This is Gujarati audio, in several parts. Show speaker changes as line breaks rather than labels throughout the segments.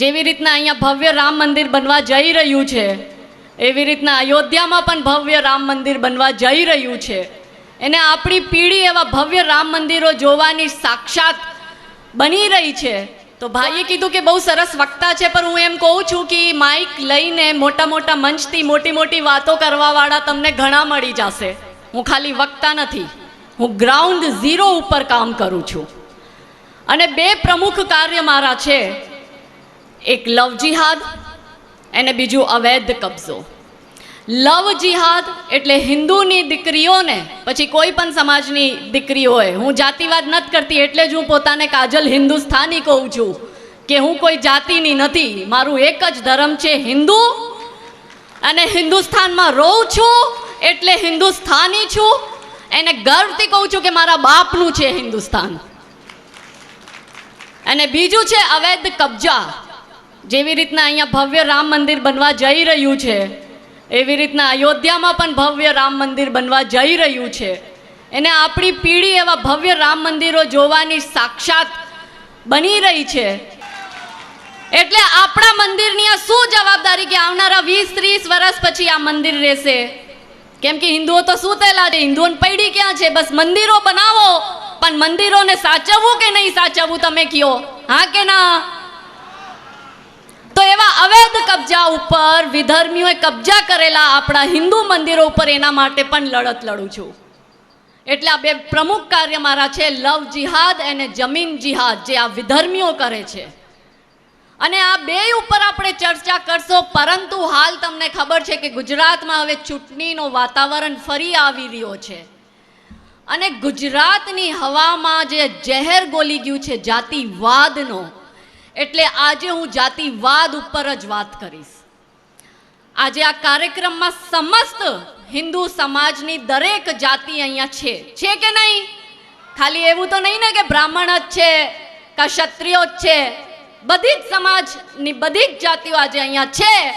જેવી રીતના અહીંયા ભવ્ય રામ મંદિર બનવા જઈ રહ્યું છે, એવી રીતના અયોધ્યામાં પણ ભવ્ય રામ મંદિર બનવા જઈ રહ્યું છે. એને આપણી પીઢી એવા ભવ્ય રામ મંદિરો જોવાની સાક્ષાત બની રહી છે. તો ભાઈએ કીધું કે બહુ સરસ વક્તા છે, પણ હું એમ કહું છું કે માઇક લઈને મોટા મોટા મંચથી મોટી મોટી વાતો કરવાવાળા તમને ઘણા મળી જશે. હું ખાલી વક્તા નથી, હું ગ્રાઉન્ડ ઝીરો ઉપર કામ કરું છું. અને બે પ્રમુખ કાર્ય મારા છે એક લવ જિહાદ અને બીજું અવૈધ કબજો. લવ જિહાદ એટલે હિન્દુની દીકરીઓને, પછી કોઈ પણ સમાજની દીકરી હોય, હું જાતિવાદ નથી કરતી એટલે જ હું પોતાને કાજલ હિન્દુસ્તાની કહું છું કે હું કોઈ જાતિની નથી, મારું એક જ ધર્મ છે હિન્દુ, અને હિન્દુસ્તાનમાં રહું છું એટલે હિન્દુસ્તાની છું, એને ગર્વથી કહું છું કે મારા બાપનું છે હિન્દુસ્તાન અને બીજું છે અવૈધ કબજા. જેવી રીતના અહીંયા ભવ્ય રામ મંદિર બનવા જઈ રહ્યું છે, એવી રીતના અયોધ્યામાં પણ ભવ્ય રામ મંદિર બનવા જઈ રહ્યું છે. એને આપણી પેઢી એવા ભવ્ય રામ મંદિરો જોવાની સાક્ષાત બની રહી છે. એટલે આપણા મંદિરની આ શું જવાબદારી કે આવનારા વીસ, ત્રીસ વર્ષ પછી આ મંદિર રહેશે? કેમ કે હિન્દુઓ તો સૂતેલા છે, હિન્દુઓને પૈડી ક્યાં છે? બસ મંદિરો બનાવો, પણ મંદિરોને સાચવવું કે નહીં સાચવવું તમે કયો? હા કે ના? કબજા ઉપર વિધર્મીઓએ કબજા કરેલા આપણા હિન્દુ મંદિરો ઉપર એના માટે પણ લડત લડું છું. એટલે આ બે પ્રમુખ કાર્ય મારા છે, લવ જિહાદ અને જમીન જિહાદ, જે આ વિધર્મીઓ કરે છે. અને આ બે ઉપર આપણે ચર્ચા કરશો, પરંતુ હાલ તમને ખબર છે કે ગુજરાતમાં હવે ચૂંટણીનો વાતાવરણ ફરી આવી રહ્યો છે. અને ગુજરાતની હવામાં જે ઝેર ગોલી ગયું છે, જાતિવાદનો એટલે આજે હું જાતિવાદ ઉપર જ વાત કરીશ. આજે આ કાર્યક્રમમાં સમસ્ત હિન્દુ સમાજની દરેક જાતિ અહીંયા છે. છે કે નહીં? ખાલી એવું તો નહીં ને કે બ્રાહ્મણ જ છે, કે ક્ષત્રિયો જ છે. બધી જ સમાજની બધી જ જાતિઓ આજે અહીંયા છે.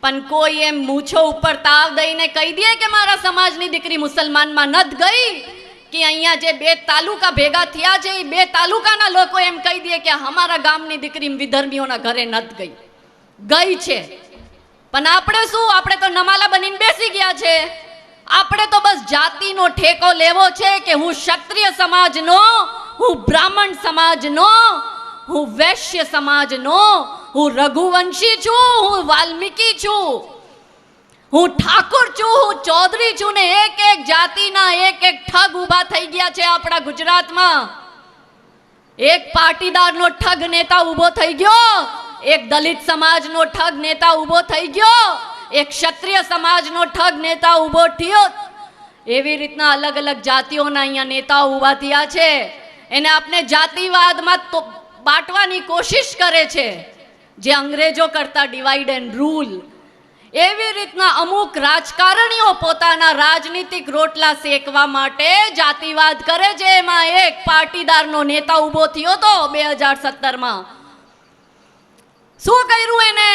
પણ કોઈ એમ મૂછો ઉપર તાવ દઈને કહી દે કે મારા સમાજની દીકરી મુસલમાનમાં નથી ગઈ? કે અહીંયા જે બે તાલુકા ભેગા થયા છે, એ બે તાલુકાના લોકો એમ કહી દે કે અમારા ગામની દીકરી વિધર્મીઓના ઘરે નત ગઈ. ગઈ છે. પણ આપણે શું? આપણે તો નમાલા બનીને બેસી ગયા છે. આપણે તો બસ જાતિનો ઠેકો લેવો છે કે હું ક્ષત્રિય સમાજનો, હું બ્રાહ્મણ સમાજનો, હું વૈશ્ય સમાજનો, હું રઘુવંશી છું, હું વાલ્મીકી છું. હું ઠાકોર છું, હું ચૌધરી છું ને એક એક જાતિના એક એક ઠગ ઊભા થઈ ગયા છે આપણા ગુજરાતમાં. એક પાટીદારનો ઠગ નેતા ઊભો થઈ ગયો, એક દલિત સમાજનો ઠગ નેતા ઊભો થઈ ગયો, એક ક્ષત્રિય સમાજનો ઠગ નેતા ઊભો થયો. એવી રીતના અલગ અલગ જાતિઓના અહીંયા નેતાઓ ઊભા થયા છે. એને આપણે જાતિવાદમાં તો બાંટવાની કોશિશ કરે છે. જે અંગ્રેજો કરતા ડિવાઈડ એન્ડ રૂલ એવી રીતના અમુક રાજકારણીઓ પોતાના રાજનીતિક રોટલા શેકવા માટે જાતિવાદ કરે છે. એમાં એક પાટીદારનો નેતા ઊભો થયો તો બે હજાર સત્તરમાં. શું કર્યું એને?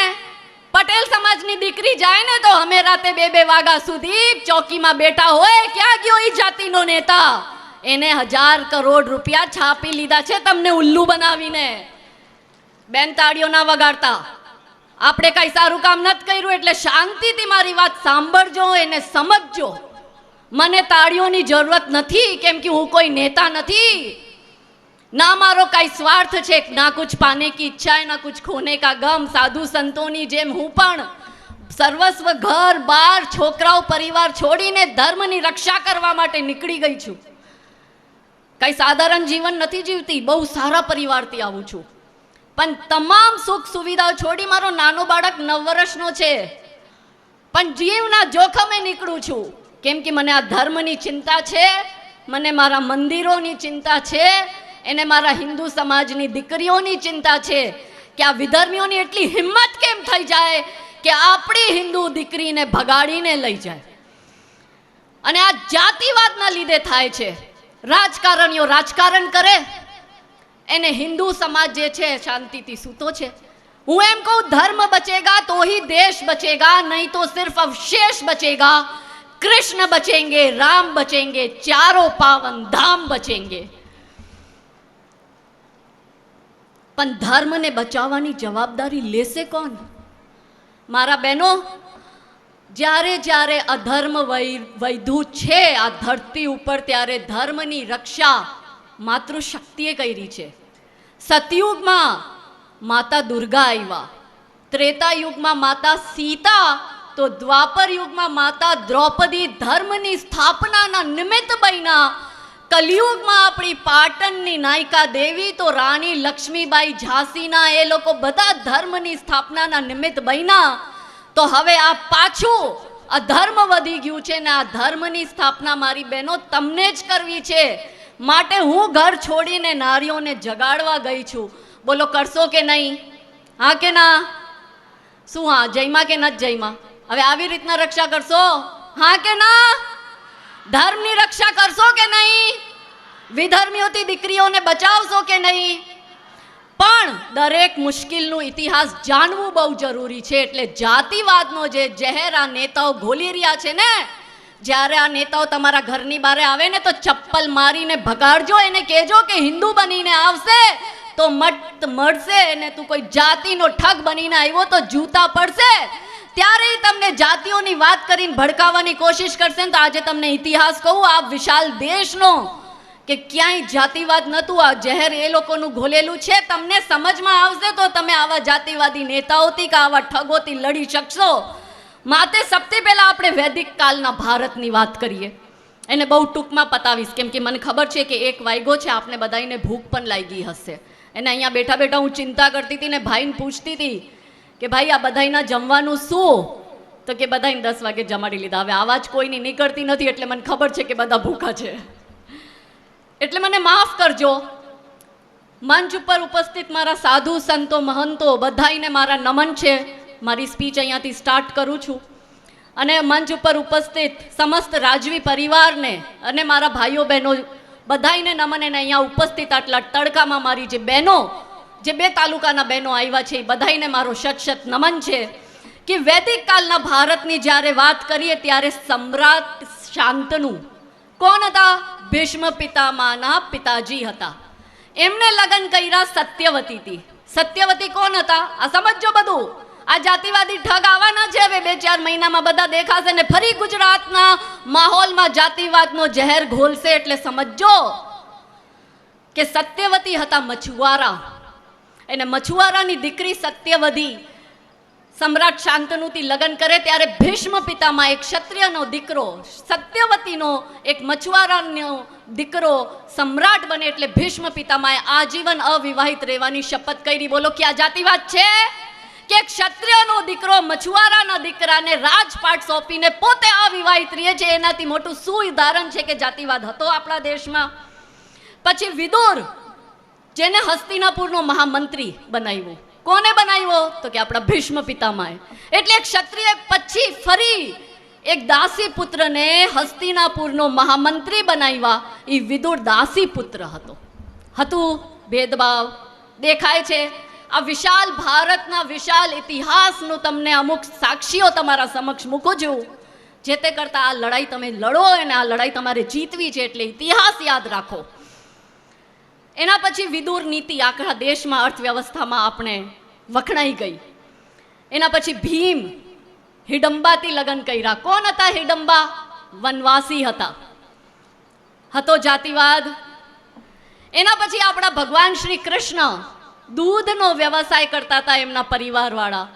પટેલ સમાજની દીકરી જાય ને તો અમે રાતે બે બે વાગ્યા સુધી ચોકીમાં બેઠા હોય, ક્યાં ગયો એ જાતિનો નેતા? એને હજાર કરોડ રૂપિયા છાપી લીધા છે તમને ઉલ્લુ બનાવીને. બેન તાળીઓ ના વગાડતા. આપણે કઈ સારું કામ નથી કર્યું એટલે શાંતિથી મારી વાત સાંભળજો, એને સમજજો. મને તાળીઓની જરૂરત નથી, કેમ કે હું કોઈ નેતા નથી. ના મારો કઈ સ્વાર્થ છે, ના કુછ પાને કી ઈચ્છા ના કુછ ખોને કા ગમ. સાધુ સંતોની જેમ હું પણ સર્વસ્વ ઘર, બાર, છોકરાઓ, પરિવાર છોડીને ધર્મની રક્ષા કરવા માટે નીકળી ગઈ છું. કઈ સાધારણ જીવન નથી જીવતી, બહુ સારા પરિવારથી આવું છું. પણ તમામ સુખ સુવિધાઓ છોડી મારો નાનો બાળક નવ વર્ષનો છે. પણ જીવના જોખમે નીકળું છું. કેમ કે મને આ ધર્મની ચિંતા છે, મને મારા મંદિરોની ચિંતા છે, એને મારા હિન્દુ સમાજની દીકરીઓની ચિંતા છે કે આ વિધર્મીઓની એટલી હિંમત કેમ થઈ જાય કે આપણી હિન્દુ દીકરીને ભગાડીને લઈ જાય? અને આ જાતિવાદના લીધે થાય છે. રાજકારણીઓ રાજકારણ કરે એને હિન્દુ સમાજ જે છે, શાંતિથી સૂતો છે. હું એમ કહું, ધર્મ બચેગા તો ही દેશ બચેગા, નહીં તો સિર્ફ અવશેષ બચેગા. કૃષ્ણ બચેંગે, રામ બચેંગે, ચારો પાવન ધામ બચેંગે. પણ ધર્મને બચાવવાની જવાબદારી લેશે કોણ? મારા બહેનો, જ્યારે જ્યારે અધર્મ વૈધુ છે, આ ધરતી ઉપર ત્યારે ધર્મની રક્ષા માતૃશક્તિએ કરી છે. સતયુગમાં માતા દુર્ગા આવ્યા ત્રેતા યુગમાં માતા સીતા, તો દ્વાપર યુગમાં માતા દ્રૌપદી ધર્મની સ્થાપનાના નિમિત્ત બન્યા. કલયુગમાં આપણી પાટણની નાયિકા દેવી, તો રાણી લક્ષ્મીબાઈ ઝાંસીના એ લોકો બધા ધર્મની સ્થાપનાના નિમિત્ત બન્યા. તો હવે આ પાછું અધર્મ વધી ગયું છે ને આ ધર્મની સ્થાપના મારી બહેનો તમને જ કરવી છે. માટે હું ઘર છોડીને નારીઓને જગાડવા ગઈ છું. બોલો, કરશો કે નહીં? હા કે ના? શું હા, જયમાં કે ન જયમાં? હવે આવી રીતના રક્ષા કરશો? હા કે ના? ધર્મની રક્ષા કરશો કે નહીં? વિધર્મીઓથી દીકરીઓને બચાવશો કે નહીં? પણ દરેક મુશ્કેલનું ઇતિહાસ જાણવું બહુ જરૂરી છે, એટલે જાતિવાદનો જે જહેરા નેતાઓ ઘોલી રહ્યા છે ને જ્યારે આ નેતાઓ તમારા ઘરની બારે આવે ને તો ચપ્પલ મારીને ભગાડજો, એને કહેજો કે હિન્દુ બનીને આવશે, તો મત મળશે અને તું કોઈ જાતિનો ઠગ બનીને આવ્યો તો જૂતા પડશે. ત્યારે તમને જાતિઓની વાત કરીને ભડકાવવાની કોશિશ કરશે ને તો આજે તમને ઇતિહાસ કહું, આ વિશાલ દેશનો કે ક્યાંય જાતિવાદ નહોતું, આ જહેર એ લોકોનું ઘોલેલું છે. તમને સમજમાં આવશે તો તમે આવા જાતિવાદી નેતાઓથી કે આવા ઠગોથી લડી શકશો. માતે સૌથી પહેલાં આપણે વૈદિક કાલના ભારતની વાત કરીએ. એને બહુ ટૂંકમાં પતાવીશ, કેમ કે મને ખબર છે કે એક વાયગો છે આપણે બધાને ભૂખ પણ લાગી હશે. એને અહીંયા બેઠા બેઠા હું ચિંતા કરતી હતી ને ભાઈને પૂછતી હતી કે ભાઈ, આ બધાના જમવાનું શું? તો કે બધાને દસ વાગે જમાડી લીધા. હવે આવાજ કોઈની નીકળતી નથી, એટલે મને ખબર છે કે બધા ભૂખા છે. એટલે મને માફ કરજો. મંચ ઉપર ઉપસ્થિત મારા સાધુ સંતો, મહંતો બધાઈને મારા નમન છે. મારી સ્પીચ અહીંયાથી સ્ટાર્ટ કરું છું. અને મંચ ઉપર ઉપસ્થિત સમસ્ત રાજવી પરિવારને અને મારા ભાઈઓ બહેનો બધાઈને નમન અને અહીંયા ઉપસ્થિત આટલા તડકામાં મારી જે બહેનો, જે બે તાલુકાના બહેનો આવ્યા છે, એ બધાઈને મારો શત નમન છે કે વૈદિક કાલના ભારતની જ્યારે વાત કરીએ ત્યારે સમ્રાટ શાંતનું કોણ હતા? ભીષ્મ પિતામાના પિતાજી હતા. એમને લગ્ન કર્યા સત્યવતીથી. સત્યવતી કોણ હતા? આ સમજો બધું. આ જાતિવાદી ઠગ આવવાના છે. હવે બે ચાર મહિનામાં બધા દેખાશે ને ફરી ગુજરાતના માહોલમાં જાતિવાદનો જહેર ઘોલશે. એટલે સમજો કે સત્યવતી હતા મછુવારા. એને મછુવારાની દીકરી સત્યવતી સમ્રાટ શાંતનુથી લગ્ન કરે ત્યારે ભીષ્મ પિતામાં એક ક્ષત્રિયનો દીકરો, સત્યવતીનો એક મછુવારાનો દીકરો સમ્રાટ બને એટલે ભીષ્મ પિતામાં આજીવન અવિવાહિત રહેવાની શપથ કરી. બોલો કે આ જાતિવાદ છે? કે ક્ષત્રિયનો દીકરો મછુઆરાના દીકરાને રાજપાટ સોંપીને પોતે અવિવાહિત રહે છે. એનાથી મોટું શું ઉદાહરણ છે કે જાતિવાદ હતો આપણા દેશમાં? પછી વિદુર, જેને હસ્તિનાપુરનો મહામંત્રી બનાવ્યો. કોને બનાવ્યો? તો કે આપણા ભીષ્મ પિતામાએ. એટલે ક્ષત્રિય પછી ફરી એક દાસી પુત્રને હસ્તિનાપુરનો મહામંત્રી બનાવ્યા. એ વિદુર દાસી પુત્ર હતો. હતું, ભેદભાવ દેખાય છે. આ વિશાલ ભારતના વિશાલ ઇતિહાસનું તમને અમુક સાક્ષીઓ તમારા સમક્ષ મૂકું છું. જે તે કરતાં આ લડાઈ તમે લડો અને આ લડાઈ તમારે જીતવી છે એટલે ઇતિહાસ યાદ રાખો. એના પછી વિદુર નીતિ આખા દેશમાં અર્થવ્યવસ્થામાં આપણે વખણાઈ ગઈ. એના પછી ભીમ હિડંબાથી લગ્ન કર્યા. કોણ હતા હિડંબા? વનવાસી હતા. હતો જાતિવાદ. એના પછી આપણા ભગવાન શ્રી કૃષ્ણ દૂધનો વ્યવસાય કરતા હતા એમના પરિવારવાળા.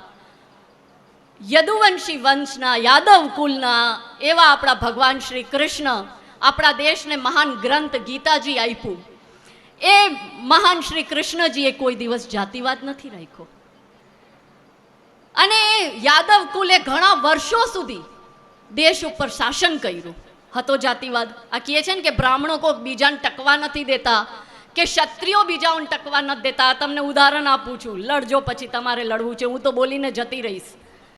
યદુવંશી વંશના, યાદવ કુલના, એવા આપણા ભગવાન શ્રી કૃષ્ણ આપણા દેશને મહાન ગ્રંથ ગીતાજી આપ્યું. એ મહાન શ્રી કૃષ્ણજીએ કોઈ દિવસ જાતિવાદ નથી રાખ્યો. અને યાદવ કુલે ઘણા વર્ષો સુધી દેશ ઉપર શાસન કર્યું. હતો જાતિવાદ. આ કહે છે ને કે બ્રાહ્મણો કોઈ બીજાને ટકવા નથી દેતા કે ક્ષત્રિયો બીજાઓને ટકવા નથી દેતા. તમને ઉદાહરણ આપું છું. લડજો પછી તમારે લડવું છે. હું તો બોલીને જતી રહીશ.